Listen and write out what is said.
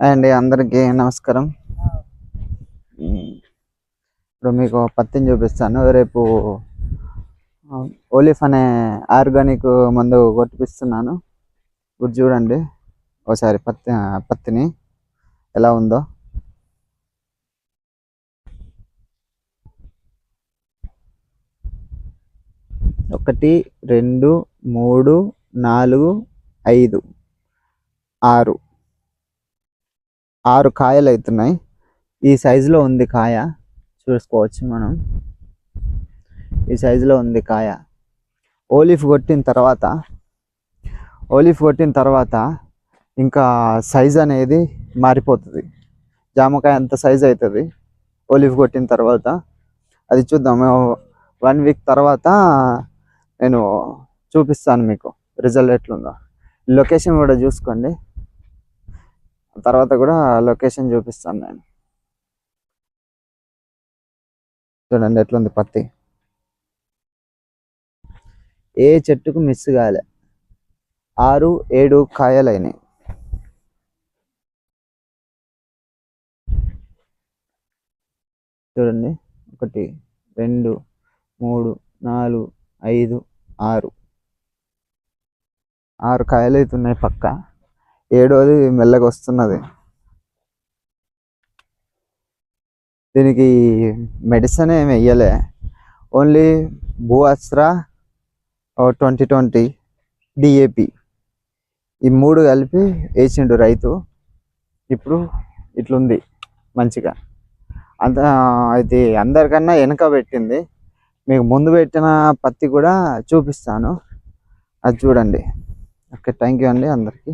అండి అందరికీ నమస్కారం. ఇప్పుడు మీకు పత్తిని చూపిస్తాను. రేపు ఓలిఫ్ అనే ఆర్గానిక్ మందు కొట్టిపిస్తున్నాను. ఇప్పుడు చూడండి. ఒకసారి పత్తి పత్తిని ఎలా ఉందో. ఒకటి రెండు మూడు నాలుగు ఐదు ఆరు. ఆరు కాయలు అవుతున్నాయి ఈ సైజులో ఉంది కాయ. చూసుకోవచ్చు మనం. ఈ సైజులో ఉంది కాయ. ఓలిఫ్ కొట్టిన తర్వాత ఓలిఫ్ కొట్టిన తర్వాత ఇంకా సైజ్ అనేది మారిపోతుంది. జామకాయ అంత సైజ్ అవుతుంది. ఓలిఫ్ కొట్టిన తర్వాత అది చూద్దాం. వన్ వీక్ తర్వాత నేను చూపిస్తాను మీకు. రిజల్ట్ ఎట్లుందో. లొకేషన్ కూడా చూసుకోండి. తర్వాత కూడా లొకేషన్ చూపిస్తాను నేను. చూడండి ఎట్లుంది పత్తి. ఏ చెట్టుకు మిస్ కాలే. ఆరు ఏడు కాయలైనాయి. చూడండి ఒకటి రెండు మూడు నాలుగు ఐదు ఆరు. ఆరు కాయలు అవుతున్నాయి పక్క. ఏడోది మెల్లగా వస్తున్నది దీనికి మెడిసిన్ ఏమి వెయ్యలే ఓన్లీ భూ అస్త్రా ట్వంటీ ట్వంటీ డిఏపి ఈ మూడు కలిపి వేసిండు రైతు. ఇప్పుడు ఇట్లుంది మంచిగా. అంత ఇది అందరికన్నా వెనక పెట్టింది. మీకు ముందు పెట్టిన పత్తి కూడా చూపిస్తాను. అది చూడండి. ఓకే థ్యాంక్ యూ అండి అందరికీ.